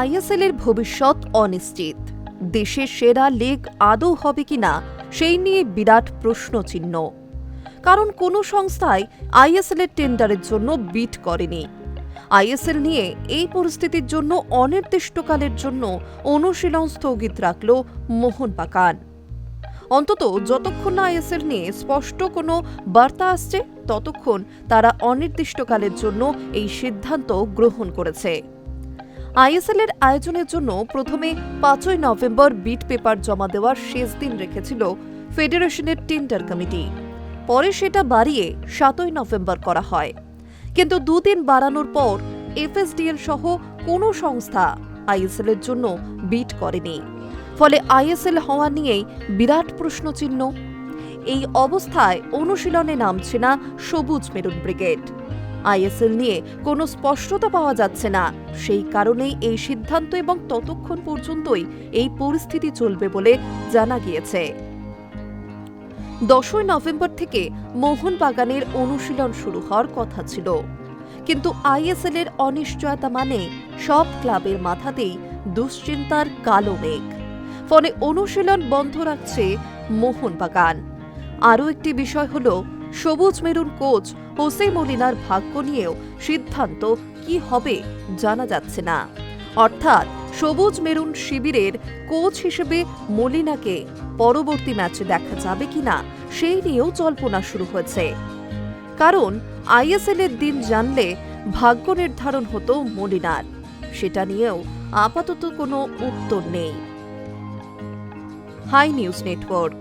ISL এর ভবিষ্যৎ অনিশ্চিত। দেশের সেরা লিগ আদৌ হবে কিনা, সেই নিয়ে বিরাট প্রশ্নচিহ্ন। কারণ কোনো সংস্থাই আইএসএল এর টেন্ডারের জন্য বিট করেনি। আইএসএল নিয়ে এই পরিস্থিতির জন্য অনির্দিষ্টকালের জন্য অনুশীলন স্থগিত রাখল মোহনবাগান। অন্তত যতক্ষণ না আইএসএল নিয়ে স্পষ্ট কোনো বার্তা আসছে, ততক্ষণ তারা অনির্দিষ্টকালের জন্য এই সিদ্ধান্ত গ্রহণ করেছে। আইএসএল এর আয়োজনের জন্য প্রথমে পাঁচই নভেম্বর বিট পেপার জমা দেওয়ার শেষ দিন রেখেছিল ফেডারেশনের টেন্ডার কমিটি। পরে সেটা বাড়িয়ে সাতই নভেম্বর করা হয়। কিন্তু দুদিন বাড়ানোর পর এফএসডিএল সহ কোনো সংস্থা আইএসএল এর জন্য বিট করেনি। ফলে আইএসএল হওয়া নিয়েই বিরাট প্রশ্নচিহ্ন। এই অবস্থায় অনুশীলনে নামছে না সবুজ মেরুন ব্রিগেড। আইএসএল নিয়ে কোনো স্পষ্টতা পাওয়া যাচ্ছে না। সেই কারণেই এই সিদ্ধান্ত এবং ততক্ষণ পর্যন্তই এই পরিস্থিতি চলবে বলে জানা গিয়েছে। দশই নভেম্বর থেকে মোহনবাগানের অনুশীলন শুরু হওয়ার কথা ছিল। কিন্তু আইএসএল এর অনিশ্চয়তা মানে সব ক্লাবের মাথাতেই দুশ্চিন্তার কালো মেঘ। ফলে অনুশীলন বন্ধ রাখছে মোহনবাগান। আরও একটি বিষয় হল সবুজ মেরুন কোচ হোসে মলিনার ভাগ্য নিয়েও সিদ্ধান্ত কি হবে জানা যাচ্ছে না। অর্থাৎ সবুজ মেরুন শিবিরের কোচ হিসেবে মলিনাকে পরবর্তী ম্যাচে দেখা যাবে কিনা সেই নিয়েও জল্পনা শুরু হয়েছে। কারণ আইএসএল এর দিন জানলে ভাগ্য নির্ধারণ হতো মলিনার। সেটা নিয়েও আপাতত কোনো উত্তর নেই। Hi News Network.